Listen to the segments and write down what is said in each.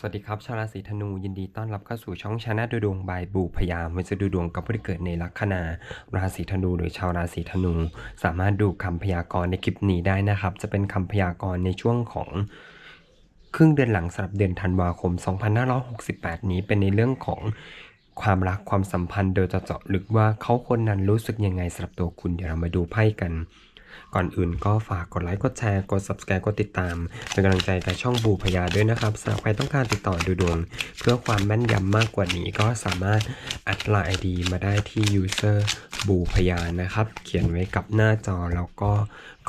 สวัสดีครับ ชาวราศีธนู ยินดีต้อนรับเข้าสู่ช่องชาแนลดูดวงบายบูพยามวันจะดูดวงกับผู้ที่เกิดในลัคนา ราศีธนู หรือชาวราศีธนู สามารถดูคำพยากรณ์ในคลิปนี้ได้นะครับ จะเป็นคำพยากรณ์ในช่วงของครึ่งเดือนหลังสำหรับเดือนธันวาคม 2568 นี้เป็นในเรื่องของความรักความสัมพันธ์โดยเจาะลึกว่าเขาคนนั้นรู้สึกยังไงสำหรับตัวคุณเดี๋ยวเรามาดูไพ่กัน ก่อนอื่นก็ฝากกดไลค์ กดแชร์ กด subscribe กดติดตาม เป็นกำลังใจกับช่องบูพยาด้วยนะครับสำหรับใครต้องการติดต่อดูดวง เพื่อความแม่นยำมากกว่านี้ก็สามารถแอดไลน์ ID มาได้ที่ user บูพยานะครับ เขียนไว้กับหน้าจอแล้วก็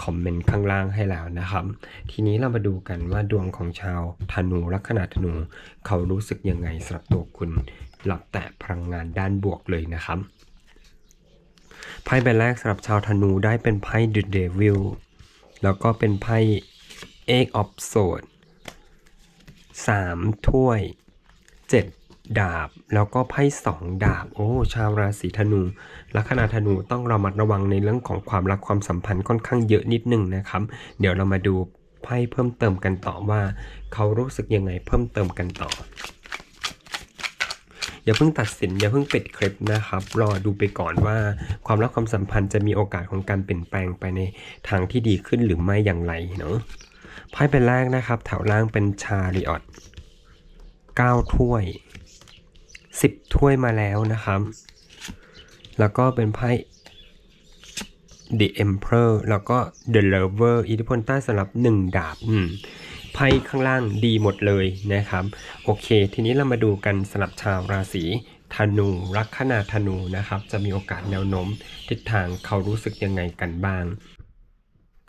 คอมเมนต์ข้างล่างให้แล้วนะครับ ทีนี้เรามาดูกันว่าดวงของชาวธนูลัคนาธนู เขารู้สึกยังไงสำหรับตัวคุณหลับแต่พลังงานด้านบวกเลยนะครับ ไพ่ใบแรกสำหรับชาวธนูได้เป็นไพ่ The Devil แล้วก็เป็นไพ่ Eight of Swords สามถ้วยเจ็ดดาบ แล้วก็ไพ่สองดาบ โอ้ ชาวราศีธนู ลัคนาธนูต้องระมัดระวังในเรื่องของความรักความสัมพันธ์ค่อนข้างเยอะนิดหนึ่งนะครับ เดี๋ยวเรามาดูไพ่เพิ่มเติมกันต่อว่า เขารู้สึกยังไงเพิ่มเติมกันต่อ อย่าเพิ่งตัดสินอย่าเพิ่งปิดคลิปนะครับ รอดูไปก่อนว่า ความรักความสัมพันธ์จะมีโอกาสของการเปลี่ยนแปลงไปในทางที่ดีขึ้นหรือไม่อย่างไรเนาะไพ่เป็นแรกนะครับ แถวล่างเป็นชาริออต9ถ้วย 10 ถ้วยมาแล้วนะครับ แล้วก็เป็นไพ่ The Emperor แล้วก็ The Lover อิทธิพลใต้สำหรับ 1 ดาบอืม พ่ข้างล่างดีหมดเลยนะครับ โอเค ทีนี้เรามาดูกันสำหรับชาวราศีธนูลัคนาธนูนะครับ จะมีโอกาสแนวโน้มทิศทางเขารู้สึกยังไงกันบ้าง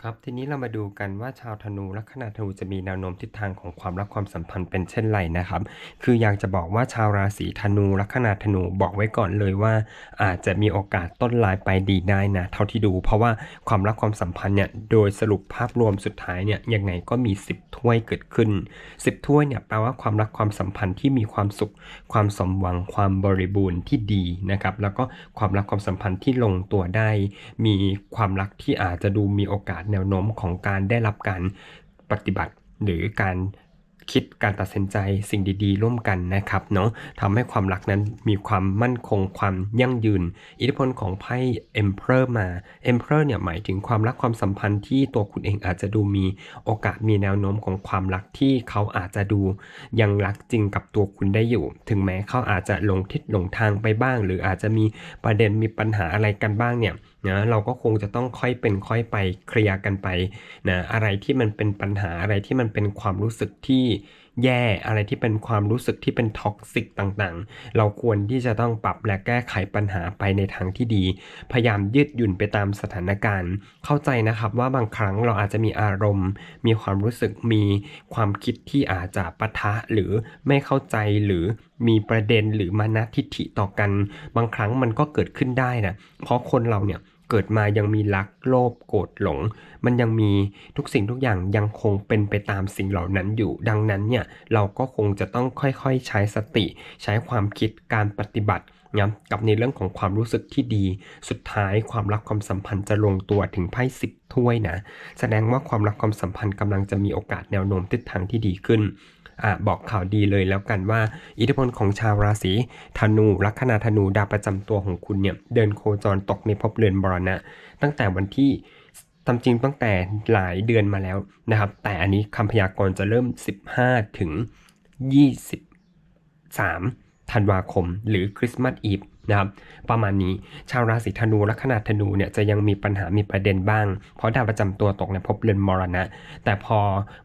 ครับทีนี้เรามาดูกันว่าชาวธนูลัคนาธนูจะมีแนวโน้มทิศทางของความรักความสัมพันธ์เป็นเช่นไรนะครับ คืออยากจะบอกว่าชาวราศีธนูลัคนาธนูบอกไว้ก่อนเลยว่า อาจจะมีโอกาสต้นลายไปดีได้นะเท่าที่ดู เพราะว่าความรักความสัมพันธ์เนี่ยโดยสรุปภาพรวมสุดท้ายเนี่ยยังไงก็มี 10 ถ้วยเกิดขึ้น 10 ถ้วยเนี่ยแปลว่าความรักความสัมพันธ์ที่มีความสุข ความสมหวังความบริบูรณ์ที่ดีนะครับแล้วก็ความรักความสัมพันธ์ที่ลงตัวได้ มีความรักที่อาจจะดูมีโอกาสแนวโน้มของการได้รับการปฏิบัติหรือการคิดการตัดสินใจสิ่งดีๆ ร่วมกันนะครับเนาะทำให้ความรักนั้นมีความมั่นคงความยั่งยืน อิทธิพลของไพ่ Emperor มา Emperor เนี่ยหมายถึงความรักความสัมพันธ์ที่ตัวคุณเองอาจจะดูมีโอกาสมีแนวโน้มของความรักที่เขาอาจจะดู ยังรักจริงกับตัวคุณได้อยู่ ถึงแม้เขาอาจจะหลงทิศหลงทางไปบ้าง หรืออาจจะมีประเด็นมีปัญหาอะไรกันบ้างเนี่ย นะเราก็คงจะต้องค่อยเป็นค่อยไปเคลียร์กันไปนะอะไรที่มันเป็นปัญหาอะไรที่มันเป็นความรู้สึกที่แย่อะไรที่เป็นความรู้สึกที่เป็นท็อกซิกต่างๆ เราควรที่จะต้องปรับและแก้ไขปัญหาไปในทางที่ดี พยายามยืดหยุ่นไปตามสถานการณ์ เข้าใจนะครับว่าบางครั้งเราอาจจะมีอารมณ์ มีความรู้สึกมีความคิดที่อาจจะปะทะหรือไม่เข้าใจหรือมีประเด็นหรือมานะทิฐิต่อกัน บางครั้งมันก็เกิดขึ้นได้นะเพราะคนเราเนี่ย เกิดมายังมีรักโลภโกรธหลง มันยังมีทุกสิ่งทุกอย่างยังคงเป็นไปตามสิ่งเหล่านั้นอยู่ ดังนั้นเนี่ยเราก็คงจะต้องค่อยๆใช้สติ ใช้ความคิดการปฏิบัตินะกับในเรื่องของความรู้สึกที่ดี สุดท้ายความรักความสัมพันธ์จะลงตัวถึงไพ่สิบถ้วยนะ แสดงว่าความรักความสัมพันธ์กำลังจะมีโอกาสแนวโน้มทิศทางที่ดีขึ้น อะบอกข่าวดีเลยแล้วกันว่า อิทธิพลของชาวราศีธนูลัคนาธนูดาวประจำตัวของคุณเนี่ยเดินโคจรตกในภพเรือนบรณะ ตั้งแต่วันที่ตามจริงตั้งแต่หลายเดือนมาแล้วนะครับ แต่อันนี้คำพยากรณ์จะเริ่ม 15 ถึง 23 ธันวาคม หรือคริสต์มาสอีฟ นะครับประมาณนี้ชาวราศีธนูแลัคนาดธนูเนี่ยจะยังมีปัญหามีประเด็นบ้าง เพราะดาวประจำตัวตกในภพเรือนมรณะ แต่พอ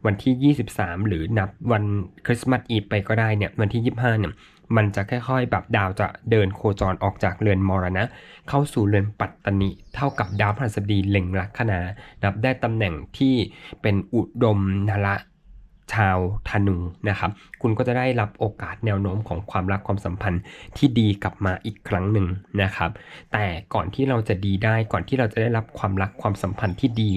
วันที่ 23 หรือนับวันคริสต์มาสอีฟไปก็ได้เนี่ยวันที่ 25เนี่ยมันจะค่อยๆ แบบดาวจะเดินโคจรออกจากเรือนมรณะ เข้าสู่เรือนปัตตนิเท่ากับดาวพฤหัสบดีเล็งลัคนานับได้ตำแหน่งที่เป็นอุดมนละชาวธนูนะครับ คุณก็จะได้รับโอกาสแนวโน้มของความรักความสัมพันธ์ที่ดีกลับมาอีกครั้งหนึ่งนะครับ แต่ก่อนที่เราจะดีได้ก่อนที่เราจะได้รับความรักความสัมพันธ์ที่ดี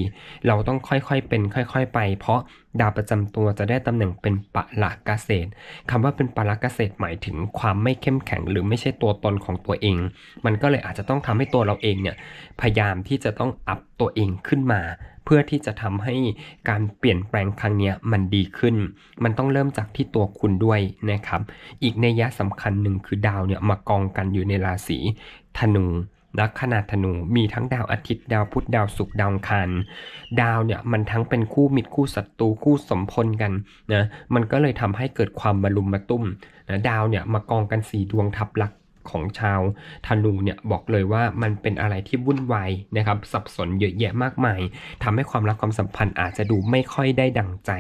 เราต้องค่อยๆเป็น ค่อย ๆ ไป เพราะดาวประจำตัวจะได้ตำแหน่งเป็นปะละกเกษตรคำว่าเป็นปะละกเกษตรหมายถึงความไม่เข้มแข็ง หรือไม่ใช่ตัวตนของตัวเอง มันก็เลยอาจจะต้องทำให้ตัวเราเองเนี่ยพยายามที่จะต้องอัพตัวเองขึ้นมาเพื่อที่จะทำให้การเปลี่ยนแปลงครั้งนี้มันดีขึ้น มันต้องเริ่มจากที่ตัวคุณด้วยนะครับ อีกในยยะสำคัญหนึ่งคือดาวเนี่ยมากองกันอยู่ในราศีธนูลัคนาธนูมีทั้งดาวอาทิตย์ดาวพุธดาวศุกร์ดาวคัน ดาวเนี่ยมันทั้งเป็นคู่มิตรคู่ศัตรูคู่สมพลกันนะมันก็เลยทำให้เกิดความมารุมมาตุ้มนะดาวเนี่ยมากองกันสี่ดวงทับลัก ของชาวธนูเนี่ยบอกเลยว่ามันเป็นอะไรที่วุ่นวายนะครับสับสนเยอะแยะมากมายทำให้ความรักความสัมพันธ์อาจจะดูไม่ค่อยได้ดังใจ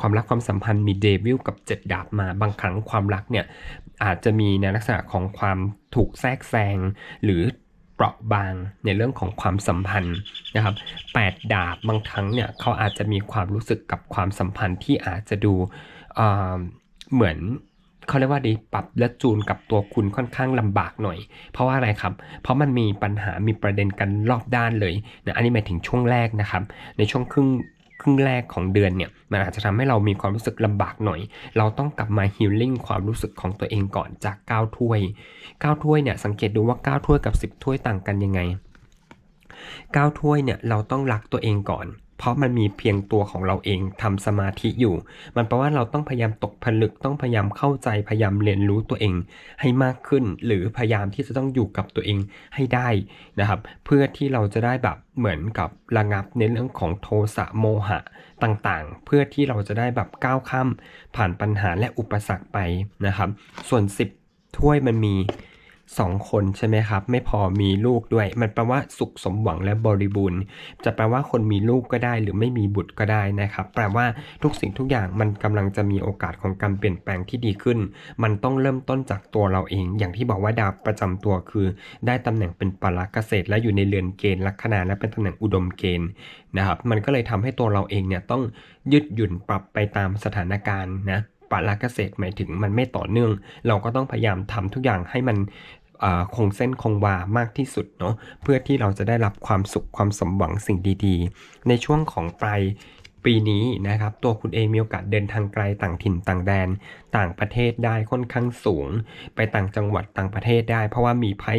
ความรักความสัมพันธ์มีเดวิลกับเจ็ดดาบมาบางครั้งความรักเนี่ยอาจจะมีในลักษณะของความถูกแทรกแซงหรือเปราะบางในเรื่องของความสัมพันธ์นะครับแปดดาบบางครั้งเนี่ยเขาอาจจะมีความรู้สึกกับความสัมพันธ์ที่อาจจะดูเหมือน เขาเรียกว่าดีปรับและจูนกับตัวคุณค่อนข้างลำบากหน่อย เพราะว่าอะไรครับ เพราะมันมีปัญหามีประเด็นกันรอบด้านเลยนะอันนี้หมายถึงช่วงแรกนะครับ ในช่วงครึ่งครึ่งแรกของเดือนเนี่ยมันอาจจะทำให้เรามีความรู้สึกลำบากหน่อย เราต้องกลับมาฮิลลิ่งความรู้สึกของตัวเองก่อนจาก 9 ถ้วย 9 ถ้วยเนี่ยสังเกตดูว่า 9 ถ้วยกับ 10 ถ้วยต่างกันยังไง 9 ถ้วยเนี่ยเราต้องรักตัวเองก่อน เพราะมันมีเพียงตัวของเราเองทำสมาธิอยู่ มันแปลว่าเราต้องพยายามตกผลึกต้องพยายามเข้าใจพยายามเรียนรู้ตัวเองให้มากขึ้น หรือพยายามที่จะต้องอยู่กับตัวเองให้ได้นะครับ เพื่อที่เราจะได้แบบเหมือนกับระงับในเรื่องของโทสะโมหะต่างๆ เพื่อที่เราจะได้แบบก้าวข้ามผ่านปัญหาและอุปสรรคไปนะครับ ส่วน 10ถ้วยมันมี สองคนใช่ไหมครับ ไม่พอมีลูกด้วย มันแปลว่าสุขสมหวังและบริบูรณ์ จะแปลว่าคนมีลูกก็ได้ หรือไม่มีบุตรก็ได้นะครับ แปลว่าทุกสิ่งทุกอย่างมันกำลังจะมีโอกาสของการเปลี่ยนแปลงที่ดีขึ้น มันต้องเริ่มต้นจากตัวเราเอง อย่างที่บอกว่าดาวประจำตัวคือ ได้ตำแหน่งเป็นปราเกษตร และอยู่ในเรือนเกณฑ์ลัคนาและเป็นตำแหน่งอุดมเกณฑ์นะครับ มันก็เลยทำให้ตัวเราเองเนี่ยต้องยืดหยุ่นปรับไปตามสถานการณ์นะ ปาระเกษตรหมายถึงมันไม่ต่อเนื่อง เราก็ต้องพยายามทำทุกอย่างให้มันคงเส้นคงวามากที่สุดเนาะเพื่อที่เราจะได้รับความสุขความสมหวังสิ่งดีๆ ในช่วงของปลาย ปีนี้นะครับตัวคุณเองมีโอกาสเดินทางไกลต่างถิ่นต่างแดน ต่างประเทศได้ค่อนข้างสูง ไปต่างจังหวัดต่างประเทศได้ เพราะว่ามีไพ่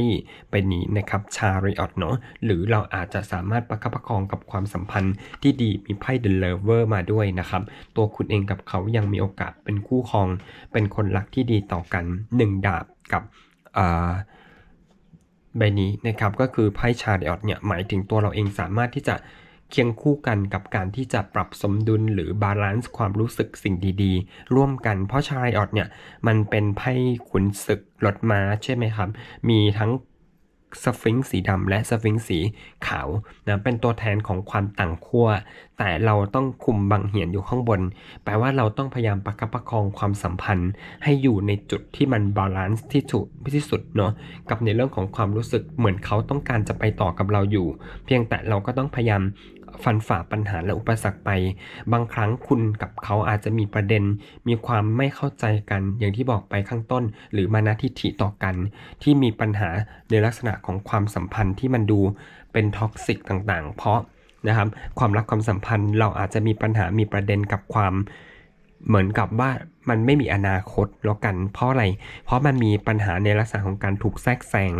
ไปนี้นะครับชาริออตเนาะหรือเราอาจจะสามารถประคับประคองกับความสัมพันธ์ที่ดีมีไพ่เดลเลเวอร์มาด้วยนะครับตัวคุณเองกับเขายังมีโอกาสเป็นคู่ครอง เป็นคนรักที่ดีต่อกัน1ดาบกับใบนี้นะครับก็คือไพ่ชาริออตเนี่ยหมายถึงตัวเราเองสามารถที่จะ เคียงคู่กันกับการที่จะปรับสมดุลหรือบาลานซ์ความรู้สึกสิ่งดีๆ ร่วมกันเพราะชาริออตเนี่ยมันเป็นไพ่ขุนศึกรถม้าใช่ไหมครับ มีทั้งสฟิงค์สีดำและสฟิงค์สีขาวนะเป็นตัวแทนของความต่างขั้วแต่เราต้องคุมบังเหียนอยู่ข้างบน แปลว่าเราต้องพยายามประคับประคองความสัมพันธ์ ให้อยู่ในจุดที่มันบาลานซ์ที่ถูกที่สุดเนาะกับในเรื่องของความรู้สึกเหมือนเขาต้องการจะไปต่อกับเราอยู่ เพียงแต่เราก็ต้องพยายาม ฟันฝ่าปัญหาและอุปสรรคไป บางครั้งคุณกับเขาอาจจะมีประเด็น มีความไม่เข้าใจกัน อย่างที่บอกไปข้างต้น หรือมานะทิฐิต่อกัน ที่มีปัญหาในลักษณะของความสัมพันธ์ที่มันดูเป็นท็อกซิกต่างๆ เพราะนะครับความรักความสัมพันธ์เราอาจจะมีปัญหามีประเด็นกับความ เหมือนกับว่ามันไม่มีอนาคตแล้วกัน เพราะอะไร เพราะมันมีปัญหาในลักษณะของการถูกแทรกแซง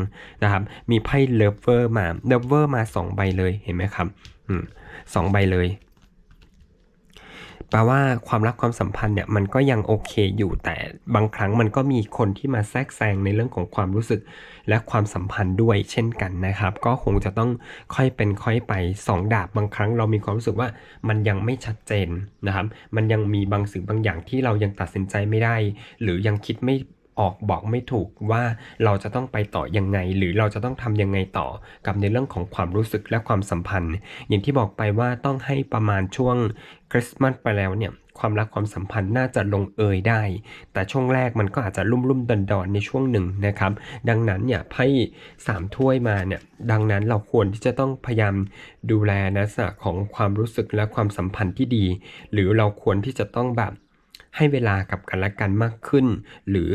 นะครับ มีไพ่เลเวอร์มาเลเวอร์มา 2 ใบเลยเห็นไหมครับสองใบเลย แปลว่าความรักความสัมพันธ์เนี่ยมันก็ยังโอเคอยู่แต่บางครั้งมันก็มีคนที่มาแทรกแซงในเรื่องของความรู้สึกและความสัมพันธ์ด้วยเช่นกันนะครับ ก็คงจะต้องค่อยเป็นค่อยไป 2 ดาบบางครั้งเรามีความรู้สึกว่ามันยังไม่ชัดเจนนะครับ มันยังมีบางสิ่งบางอย่างที่เรายังตัดสินใจไม่ได้ หรือยังคิดไม่ออกบอกไม่ถูกว่าเราจะต้องไปต่อยังไง หรือเราจะต้องทำยังไงต่อกับในเรื่องของความรู้สึกและความสัมพันธ์ อย่างที่บอกไปว่าต้องให้ประมาณช่วง คริสต์มาสไปแล้วเนี่ยความรักความสัมพันธ์น่าจะลงเอยได้ แต่ช่วงแรกมันก็อาจจะลุ่มลุ่มดอนดอนในช่วงหนึ่งนะครับ ดังนั้นเนี่ยไพ่สามถ้วยมาเนี่ยดังนั้นเราควรที่จะต้องพยายามดูแลนะสะของความรู้สึกและความสัมพันธ์ที่ดี หรือเราควรที่จะต้องแบบให้เวลากับกันและกันมากขึ้น หรือ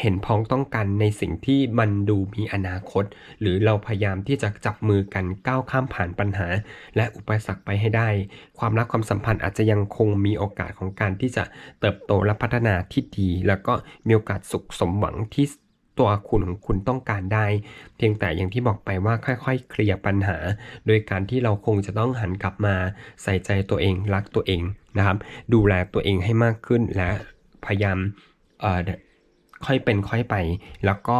เห็นพ้องต้องกันในสิ่งที่มันดูมีอนาคต หรือเราพยายามที่จะจับมือกันก้าวข้ามผ่านปัญหา และอุปสรรคไปให้ได้ ความรักความสัมพันธ์อาจจะยังคงมีโอกาสของการที่จะเติบโตและพัฒนาที่ดี แล้วก็มีโอกาสสุขสมหวังที่ตัวคุณของคุณต้องการได้ เพียงแต่อย่างที่บอกไปว่าค่อยๆ เคลียร์ปัญหา โดยการที่เราคงจะต้องหันกลับมาใส่ใจตัวเองรักตัวเองนะครับ ดูแลตัวเองให้มากขึ้นและพยายาม ค่อยเป็นค่อยไป แล้วก็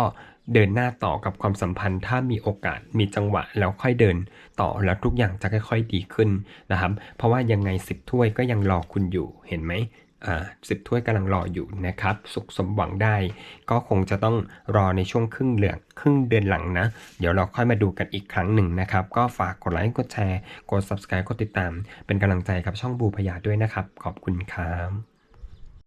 เดินหน้าต่อกับความสัมพันธ์ถ้ามีโอกาสมีจังหวะแล้วค่อยเดินต่อแล้วทุกอย่างจะค่อยๆดีขึ้นนะครับ เพราะว่ายังไงสิบถ้วยก็ยังรอคุณอยู่เห็นไหมอ่าสิบถ้วยกำลังรออยู่นะครับ สุขสมหวังได้ ก็คงจะต้องรอในช่วงครึ่งเหลืองครึ่งเดือนหลังนะ เดี๋ยวเราค่อยมาดูกันอีกครั้งหนึ่งนะครับ ก็ฝากกดไลค์กดแชร์ กด subscribe กดติดตาม เป็นกำลังใจกับช่องบูพยาด้วยนะครับ ขอบคุณครับ